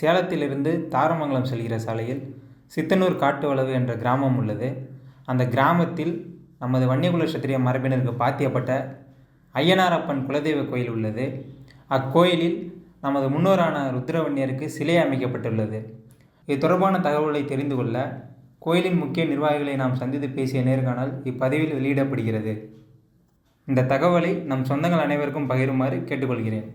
சேலத்திலிருந்து தாரமங்கலம் செல்கிற சாலையில் சித்தனூர் காட்டு வளவு என்ற கிராமம் உள்ளது. அந்த கிராமத்தில் நமது வன்னியகுல சத்திரிய மரபினருக்கு பாத்தியப்பட்ட ஐயனாரப்பன் குலதெய்வ கோயில் உள்ளது. அக்கோயிலில் நமது முன்னோரான ருத்ரவன்னியருக்கு சிலை அமைக்கப்பட்டுள்ளது. இது தொடர்பான தகவல்களை தெரிந்து கொள்ள கோயிலின் முக்கிய நிர்வாகிகளை நாம் சந்தித்து பேசிய நேர்காணல் இப்பதிவில் வெளியிடப்படுகிறது. இந்த தகவலை நம் சொந்தங்கள் அனைவருக்கும் பகிருமாறு கேட்டுக்கொள்கிறேன்.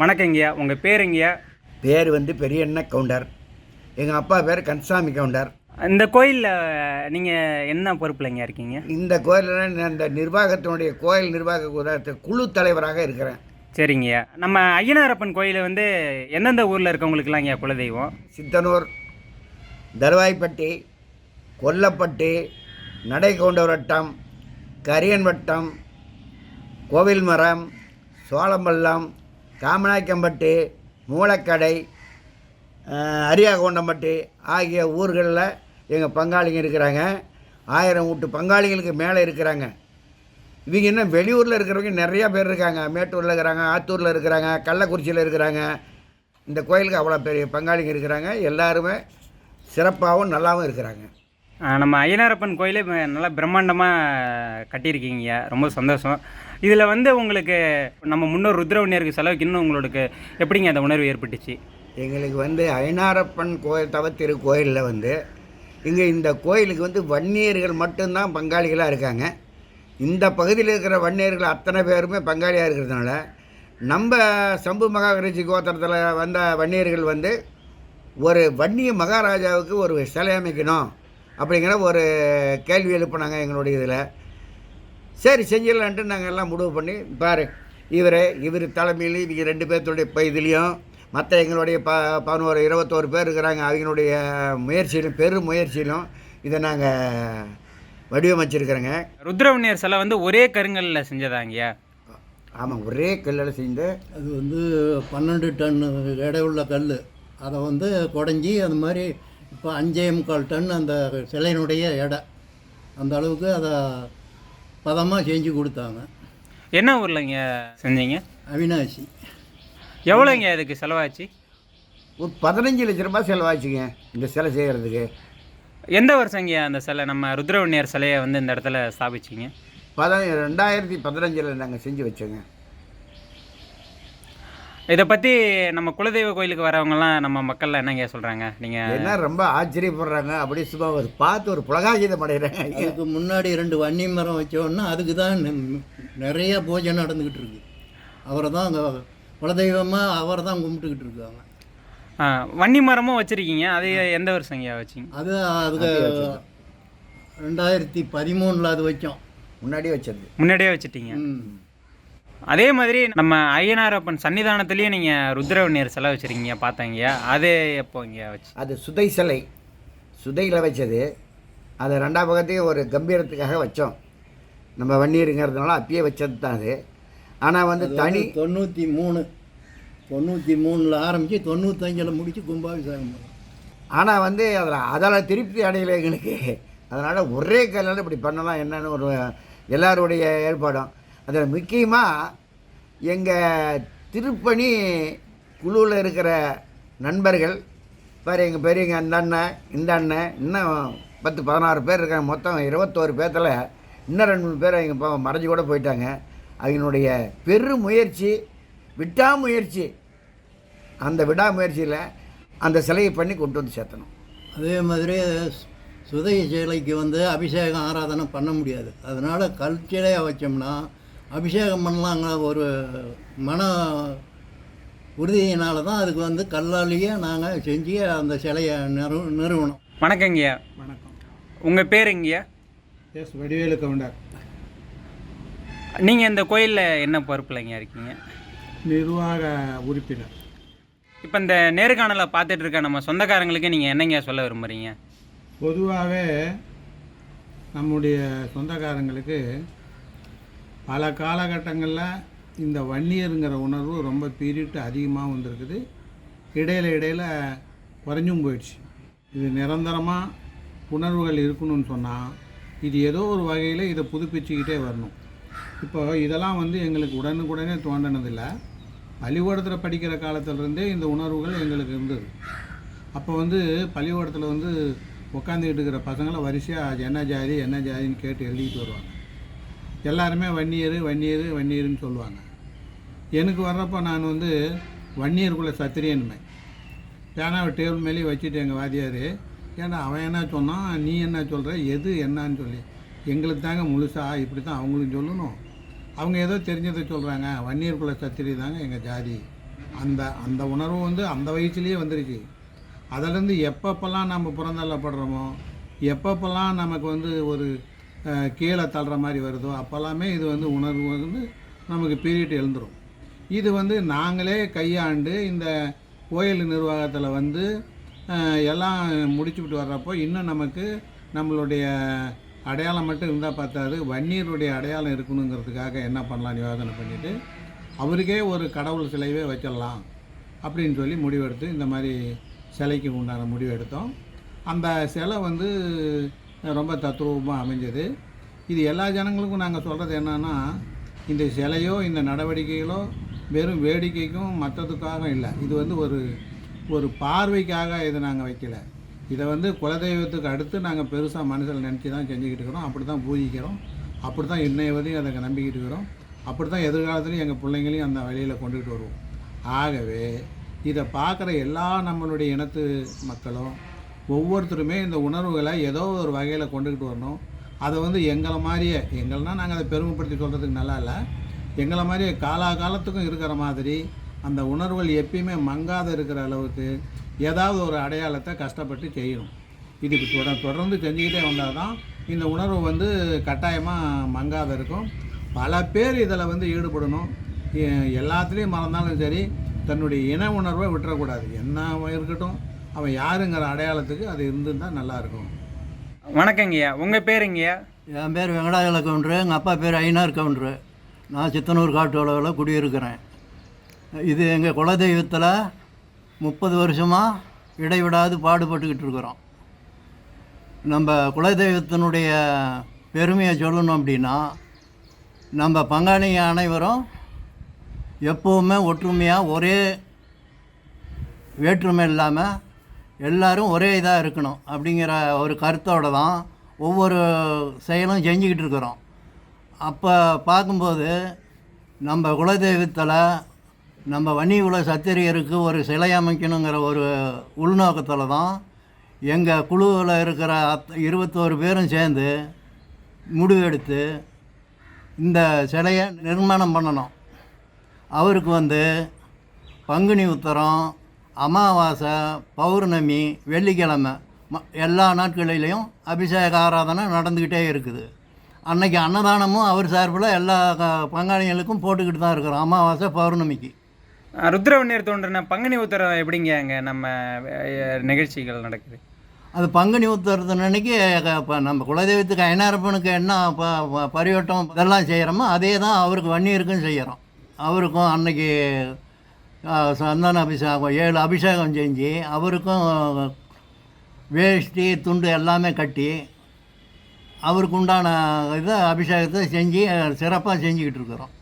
வணக்கங்கய்யா உங்கள் பேருங்கய்யா பேர் வந்து பெரியண்ண கவுண்டர். எங்கள் அப்பா பேர் கன்சாமி கவுண்டர். இந்த கோயிலில் நீங்கள் என்ன பொறுப்புலங்க இருக்கீங்க? இந்த கோயிலில் நான் இந்த நிர்வாகத்தினுடைய கோயில் நிர்வாக குத- குழு தலைவராக இருக்கிறேன். சரிங்கய்யா நம்ம ஐயனாரப்பன் கோயில் வந்து எந்தெந்த ஊரில் இருக்கவங்களுக்குலாம் இங்கே குலதெய்வம்? சித்தனூர் தருவாய்ப்பட்டி கொல்லப்பட்டி நடைகவுண்டர் வட்டம் கரியன் வட்டம் கோவில் மரம் சோளம்பள்ளம் காமநாயக்கம்பட்டி மூலக்கடை அரியாகோண்டம்பட்டி ஆகிய ஊர்களில் எங்கள் பங்காளிங்க இருக்கிறாங்க. ஆயிரம் வீட்டு பங்காளிகளுக்கு மேலே இருக்கிறாங்க. இவங்க இன்னும் வெளியூரில் இருக்கிறவங்க நிறையா பேர் இருக்காங்க. மேட்டூரில் இருக்கிறாங்க ஆத்தூரில் இருக்கிறாங்க கள்ளக்குறிச்சியில் இருக்கிறாங்க. இந்த கோயிலுக்கு அவ்வளோ பெரிய பங்காளிங்க இருக்கிறாங்க. எல்லாருமே சிறப்பாகவும் நல்லாவும் இருக்கிறாங்க. நம்ம ஐயனாரப்பன் கோயிலே நல்லா பிரம்மாண்டமாக கட்டியிருக்கீங்க. ரொம்ப சந்தோஷம். இதில் வந்து உங்களுக்கு நம்ம முன்னோர் ருத்ரவன்னியருக்கு செலவுக்கு இன்னும் உங்களுக்கு எப்படிங்க அந்த உணர்வு ஏற்பட்டுச்சு? எங்களுக்கு வந்து ஐநாரப்பன் கோயில் தவத்திரு கோயிலில் வந்து இங்கே இந்த கோயிலுக்கு வந்து வன்னியர்கள் மட்டும்தான் பங்காளிகளாக இருக்காங்க. இந்த பகுதியில் இருக்கிற வன்னியர்கள் அத்தனை பேருமே பங்காளியாக இருக்கிறதுனால நம்ம சம்பு மகாகரிஷி கோத்திரத்தில் வந்த வன்னியர்கள் வந்து ஒரு வன்னிய மகாராஜாவுக்கு ஒரு சிலை அமைக்கணும் அப்படிங்கிற ஒரு கேள்வி எழுப்புனாங்க எங்களுடைய இதில். சரி செஞ்சிடலான்ட்டு நாங்கள் எல்லாம் முடிவு பண்ணி பாரு இவர் இவர் தலைமையில் இவங்க ரெண்டு பேர்த்துடைய இப்போ இதுலேயும் மற்ற எங்களுடைய ப பதினோரு இருபத்தோரு பேர் இருக்கிறாங்க. அவங்களுடைய முயற்சியிலும் பெரும் முயற்சியிலும் இதை நாங்கள் வடிவமைச்சிருக்கிறோங்க. ருத்ரவன்னியர் சிலை வந்து ஒரே கருங்கல்லில் செஞ்சதாங்கய்யா? ஆமாம் ஒரே கல்லில் செஞ்சு அது வந்து பன்னெண்டு டன் எடை உள்ள கல் அதை வந்து குடஞ்சி அந்த மாதிரி இப்போ அஞ்சே முக்கால் டன் அந்த சிலையினுடைய எடை. அந்த அளவுக்கு அதை பதமாக செஞ்சு கொடுத்தாங்க. என்ன ஊர்லங்க செஞ்சீங்க? அவினாசி. எவ்வளோங்க இதுக்கு செலவாச்சு? ஒரு பதினஞ்சு லட்ச ரூபாய் செலவாச்சுங்க இந்த சிலை செய்கிறதுக்கு எந்த வருஷங்கய்யா அந்த சிலை? நம்ம ருத்ரவன்னியர் சிலையை வந்து இந்த இடத்துல ஸ்தாபிச்சிங்க. பத ரெண்டாயிரத்தி பதினஞ்சில் நாங்கள் செஞ்சு வச்சோங்க. இதை பற்றி நம்ம குலதெய்வ கோயிலுக்கு வரவங்கலாம் நம்ம மக்கள்லாம் என்னங்க சொல்கிறாங்க நீங்கள் என்ன ரொம்ப ஆச்சரியப்படுறாங்க? அப்படியே சும்மா ஒரு பார்த்து ஒரு புலகாகிதம் அடைகிறாங்க அதுக்கு முன்னாடி ரெண்டு வன்னி மரம் வச்சோன்னா அதுக்கு தான் நிறைய பூஜை நடந்துக்கிட்டு இருக்கு. அவரை தான் அங்கே குலதெய்வமாக அவரை தான் கும்பிட்டுக்கிட்டு இருக்காங்க. வன்னி மரமும் வச்சுருக்கீங்க. அது எந்த வருஷங்கய்யா வச்சிங்க? அது அதுக்கு ரெண்டாயிரத்தி பதிமூணில் அது வச்சோம். முன்னாடியே வச்சது முன்னாடியே வச்சுட்டீங்க. ம். அதே மாதிரி நம்ம ஐயனாரப்பன் சன்னிதானத்துலேயும் நீங்கள் ருத்ரவன்னியர் சிலை வச்சுருக்கீங்க பார்த்தாங்கய்யா அது எப்போங்கய்யா வச்சு அது சுதை சிலை. சுதையில் வச்சது. அதை ரெண்டாம் பக்கத்தையும் ஒரு கம்பீரத்துக்காக வச்சோம். நம்ம வன்னியருங்கிறதுனால அப்பயே வச்சது தான் அது. ஆனால் வந்து தனி தொண்ணூற்றி மூணு. தொண்ணூற்றி மூணில் ஆரம்பித்து தொண்ணூத்தஞ்சில் முடித்து கும்பாபிஷேகம் ஆனால் வந்து அதில் அதில் திருப்தி அடையலை எங்களுக்கு. அதனால் ஒரே கல்லில் இப்படி பண்ணலாம் என்னன்னு ஒரு எல்லாருடைய ஏற்பாடும். அதில் முக்கியமாக எங்கள் திருப்பணி குழுவில் இருக்கிற நண்பர்கள் பாரு எங்கள் பெரியவங்க அந்த அண்ணன் இந்த அண்ணன் இன்னும் பத்து பதினாறு பேர் இருக்காங்க. மொத்தம் இருபத்தோரு பேர்த்தில் இன்னும் ரெண்டு மூணு பேர் எங்கள் இப்போ மறைஞ்சு கூட போயிட்டாங்க. அவங்களுடைய பெரு முயற்சி விட்டாமுயற்சி அந்த விடாமுயற்சியில் அந்த சிலையை பண்ணி கொண்டு வந்து சேர்த்தணும். அதே மாதிரி சுதை சிலைக்கு வந்து அபிஷேகம் ஆராதனை பண்ண முடியாது. அதனால் கல் சிலையை வச்சோம்னா அபிஷேகம் பண்ணலாங்கிற ஒரு மன உறுதியினால தான் அதுக்கு வந்து கல்லாலேயே நாங்கள் செஞ்சு அந்த சிலையை நிறு நிறுவனம். வணக்கங்கய்யா வணக்கம். உங்கள் பேருங்கய்யா எஸ் வடிவேலு கவுண்டர். நீங்கள் இந்த கோயிலில் என்ன பொறுப்புலங்க இருக்கீங்க? நிர்வாக உறுப்பினர். இப்போ இந்த நேர்காணலை பார்த்துட்டு இருக்க நம்ம சொந்தக்காரங்களுக்கு நீங்கள் என்னங்க சொல்ல விரும்புகிறீங்க பொதுவாகவே நம்முடைய சொந்தக்காரங்களுக்கு பல காலகட்டங்களில் இந்த வன்னியருங்கிற உணர்வு ரொம்ப பீரியட் அதிகமாக வந்திருக்குது. இடையில இடையில் குறைஞ்சும் போயிடுச்சு. இது நிரந்தரமாக உணர்வுகள் இருக்கணும்னு சொன்னால் இது ஏதோ ஒரு வகையில் இதை புதுப்பிச்சுக்கிட்டே வரணும். இப்போ இதெல்லாம் வந்து எங்களுக்கு உடனுக்குடனே தோன்றினதில்லை. பள்ளிக்கூடத்தில் படிக்கிற காலத்திலிருந்தே இந்த உணர்வுகள் எங்களுக்கு இருந்தது. அப்போ வந்து பள்ளிக்கூடத்தில் வந்து உட்காந்துக்கிட்டு இருக்கிற பசங்களை வரிசையாக என்ன ஜாதி என்ன ஜாதின்னு கேட்டு எழுதிட்டு வருவாங்க. எல்லாருமே வன்னியர் வன்னியர் வன்னியர்னு சொல்லுவாங்க. எனக்கு வர்றப்போ நான் வந்து வன்னியருக்குள்ள சத்திரியன்மை அவர் டேபிள் மேலேயே வச்சுட்டு எங்கள் வாத்தியார் ஏன்னா அவன் என்ன சொன்னான் நீ என்ன சொல்கிற எது என்னன்னு சொல்லி. எங்களுக்கு தாங்க முழுசா இப்படி தான் அவங்களும் சொல்லணும். அவங்க ஏதோ தெரிஞ்சதை சொல்கிறாங்க வன்னியருக்குள்ள சத்திரி தாங்க எங்கள் ஜாதி. அந்த அந்த உணர்வு வந்து அந்த வயசுலேயே வந்துருச்சு. அதிலேருந்து எப்பப்பெல்லாம் நம்ம புறந்தள்ளப்படுறோமோ எப்பப்பெல்லாம் நமக்கு வந்து ஒரு கீழே தள்ளுற மாதிரி வருதோ அப்போல்லாமே இது வந்து உணர்வு வந்து நமக்கு பீரியட் எழுந்துரும். இது வந்து நாங்களே கையாண்டு இந்த கோயில் நிர்வாகத்தில் வந்து எல்லாம் முடிச்சுவிட்டு வர்றப்போ இன்னும் நமக்கு நம்மளுடைய அடையாளம் மட்டும் இருந்தால் பார்த்தாது வன்னியருடைய அடையாளம் இருக்கணுங்கிறதுக்காக என்ன பண்ணலாம் யோசனை பண்ணிவிட்டு அவருக்கே ஒரு கடவுள் சிலையவே வச்சிடலாம் அப்படின்னு சொல்லி முடிவெடுத்து இந்த மாதிரி சிலைக்கு உண்டான முடிவு எடுத்தோம். அந்த சிலை வந்து ரொம்ப தத்ரூபமாக அமைஞ்சது. இது எல்லா ஜனங்களுக்கும் நாங்கள் சொல்கிறது என்னென்னா இந்த சிலையோ இந்த நடவடிக்கைகளோ வெறும் வேடிக்கைக்கும் மற்றதுக்காக இல்லை. இது வந்து ஒரு ஒரு பார்வைக்காக இதை நாங்கள் வைக்கல. இதை வந்து குலதெய்வத்துக்கு அடுத்து நாங்கள் பெருசாக மனசில் நினச்சி தான் செஞ்சுக்கிட்டு இருக்கிறோம். அப்படி தான் பூஜிக்கிறோம். அப்படி தான் இன்னைய வரையும் அதை நம்பிக்கிட்டு இருக்கிறோம். அப்படி தான் எதிர்காலத்துலையும் எங்கள் பிள்ளைங்களையும் அந்த வழியில் கொண்டுகிட்டு வருவோம். ஆகவே இதை பார்க்குற எல்லா நம்மளுடைய இனத்து மக்களும் ஒவ்வொருத்தருமே இந்த உணர்வுகளை ஏதோ ஒரு வகையில் கொண்டுக்கிட்டு வரணும். அதை வந்து எங்களை மாதிரியே எங்கள்னா நாங்கள் அதை பெருமைப்படுத்தி சொல்கிறதுக்கு நல்லா இல்லை. எங்களை மாதிரியே காலாகாலத்துக்கும் இருக்கிற மாதிரி அந்த உணர்வுகள் எப்பயுமே மங்காத இருக்கிற அளவுக்கு ஏதாவது ஒரு அடையாளத்தை கஷ்டப்பட்டு செய்யணும். இது தொட தொடர்ந்து செஞ்சுக்கிட்டே வந்தால் தான் இந்த உணர்வு வந்து கட்டாயமாக மங்காத இருக்கும். பல பேர் இதில் வந்து ஈடுபடணும். எல்லாத்துலேயும் மறந்தாலும் சரி தன்னுடைய இன உணர்வை விட்டுறக்கூடாது. என்ன இருக்கட்டும் அவன் யாருங்கிற அடையாளத்துக்கு அது இருந்திருந்தால் நல்லாயிருக்கும். வணக்கங்கய்யா உங்கள் பேருங்கய்யா என் பேர் வெங்கடாஜல கவுண்டரு எங்கள் அப்பா பேர் ஐநார் கவுண்டரு. நான் சித்தனூர் காட்டு அளவில் குடியிருக்கிறேன். இது எங்கள் குலதெய்வத்தில் முப்பது வருஷமாக இடைவிடாது பாடுபட்டுக்கிட்டு இருக்கிறோம். நம்ம குலதெய்வத்தினுடைய பெருமையை சொல்லணும் அப்படின்னா நம்ம பங்காளிங்க அனைவரும் எப்போவுமே ஒற்றுமையாக ஒரே வேற்றுமை இல்லாமல் எல்லாரும் ஒரே இதாக இருக்கணும் அப்படிங்கிற ஒரு கருத்தோடு தான் ஒவ்வொரு செயலும் செஞ்சுக்கிட்டு இருக்கிறோம். அப்போ பார்க்கும்போது நம்ம குலதெய்வத்தில் நம்ம வன்னிகுல சத்திரியருக்கு ஒரு சிலை அமைக்கணுங்கிற ஒரு உள்நோக்கத்தில் தான் எங்கள் குழுவில் இருக்கிற அத் இருபத்தோரு பேரும் சேர்ந்து முடிவெடுத்து இந்த சிலையை நிர்மாணம் பண்ணணும். அவருக்கு வந்து பங்குனி உத்தரம் அமாவாசை பௌர்ணமி வெள்ளிக்கிழமை ம எல்லா நாட்களிலையும் அபிஷேக ஆராதனை நடந்துக்கிட்டே இருக்குது. அன்னைக்கு அன்னதானமும் அவர் சார்பில் எல்லா பங்காளிகளுக்கும் போட்டுக்கிட்டு தான் இருக்கிறோம் அமாவாசை பௌர்ணமிக்கு. ருத்ரவண்ணீர் தோன்றின பங்குனி உத்தரம் எப்படிங்க அங்கே நம்ம நிகழ்ச்சிகள் நடக்குது? அது பங்குனி உத்தரத்து அன்னைக்கு இப்போ நம்ம குலதெய்வத்துக்கு ஐநாரப்பனுக்கு என்ன ப பரிவட்டம் இதெல்லாம் செய்கிறோமோ அதே தான் அவருக்கு வன்னியருக்கும் செய்கிறோம். அவருக்கும் அன்னைக்கு சந்தன அபிஷேகம் ஏழு அபிஷேகம் செஞ்சு அவருக்கும் வேஷ்டி துண்டு எல்லாமே கட்டி அவருக்கு உண்டான இதை அபிஷேகத்தை செஞ்சு சிறப்பாக செஞ்சுக்கிட்டு இருக்கிறோம்.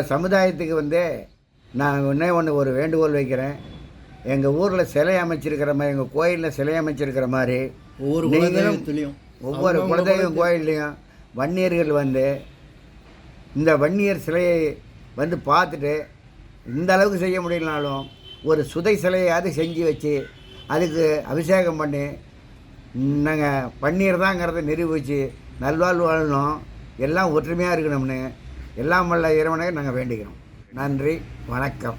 நம்ம சமுதாயத்துக்கு வந்து நான் ஒன்றே ஒன்று ஒரு வேண்டுகோள் வைக்கிறேன். எங்கள் ஊரில் சிலை அமைச்சிருக்கிற மாதிரி எங்கள் கோயிலில் சிலை அமைச்சிருக்கிற மாதிரி ஒவ்வொரு நீங்களும் குலதெய்வத்துலேயும் ஒவ்வொரு குலதெய்வம் கோயில்லையும் வன்னியர்கள் வந்து இந்த வன்னியர் சிலையை வந்து பார்த்துட்டு இந்த அளவுக்கு செய்ய முடியலனாலும் ஒரு சுதை சிலையாவது செஞ்சு வச்சு அதுக்கு அபிஷேகம் பண்ணி நாங்கள் பன்னீர் தாங்கிறத நிரூபித்து நல்வாழ்வு வாழணும் எல்லாம் ஒற்றுமையாக இருக்கணும்னு எல்லாம் வல்ல இறைவனை நாங்கள் வேண்டிக்கிறோம் நன்றி வணக்கம்.